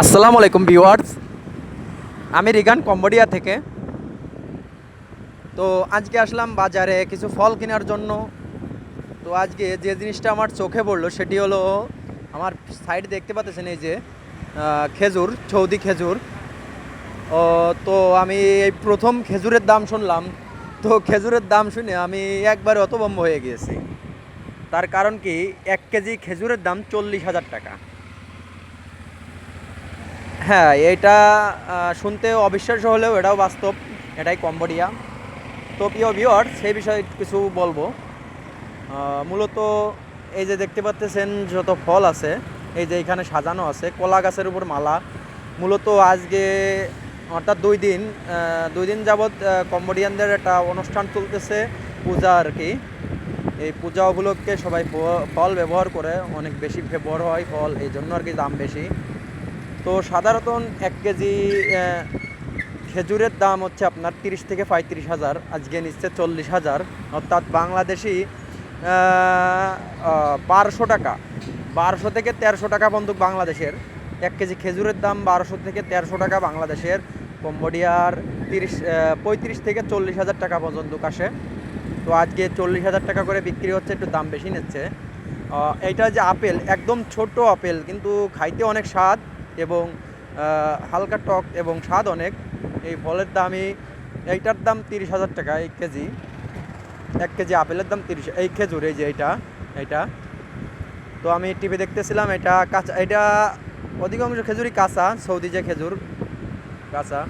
আসসালামু আলাইকুম ভিউয়ার্স। আমি রিগান কম্বোডিয়া থেকে। তো আজকে আসলাম বাজারে কিছু ফল কেনার জন্য। তো আজকে যে জিনিসটা আমার চোখে পড়ল সেটি হলো আমার সাইড দেখতে পাচ্ছেন এই যে খেজুর, চৌদি খেজুর। ও, তো আমি এই প্রথম খেজুরের দাম শুনলাম। তো খেজুরের দাম শুনে আমি একবারে অতবম্ব হয়ে গিয়েছি। তার কারণ কি, এক কেজি খেজুরের দাম চল্লিশ হাজার টাকা। হ্যাঁ এটা শুনতে অবিশ্বাস্য হলেও এটাও বাস্তব, এটাই কম্বোডিয়া। তো প্রিয় ভিওর সেই বিষয়ে কিছু বলব। মূলত এই যে দেখতে পাচ্ছেন যত ফল আছে, এই যে এখানে সাজানো আছে, কলা গাছের উপর মালা। মূলত আজকে, অর্থাৎ দুই দিন দুই দিন যাবৎ কম্বোডিয়ানদের একটা অনুষ্ঠান চলতেছে, পূজা আর কি। এই পূজা উপলক্ষে সবাই ফল ব্যবহার করে, অনেক বেশি ব্যবহার হয় ফল, এই জন্য আর কি দাম বেশি। তো সাধারণত এক কেজি খেজুরের দাম হচ্ছে আপনার তিরিশ থেকে পঁয়ত্রিশ হাজার, আজকে নিচ্ছে চল্লিশ হাজার। অর্থাৎ বাংলাদেশি বারোশো টাকা, বারোশো থেকে তেরোশো টাকা পর্যন্ত বাংলাদেশের। এক কেজি খেজুরের দাম বারোশো থেকে তেরোশো টাকা বাংলাদেশের। কম্বোডিয়ার তিরিশ পঁয়ত্রিশ থেকে চল্লিশ হাজার টাকা পর্যন্ত আসে। তো আজকে চল্লিশ হাজার টাকা করে বিক্রি হচ্ছে, একটু দাম বেশি নিচ্ছে। এইটা যে আপেল, একদম ছোট আপেল, কিন্তু খাইতে অনেক স্বাদ। এবং হালকা টক এবং স্বাদ অনেক। এই ফলের দামই, এইটার দাম তিরিশ হাজার টাকা এক কেজি। এক কেজি আপেলের দাম তিরিশ, এই খেজুর, এই যে এইটা এইটা। তো আমি টিভি দেখতেছিলাম, এটা কাঁচা, এটা অধিকাংশ খেজুরই কাঁচা, সৌদি যে খেজুর কাঁচা।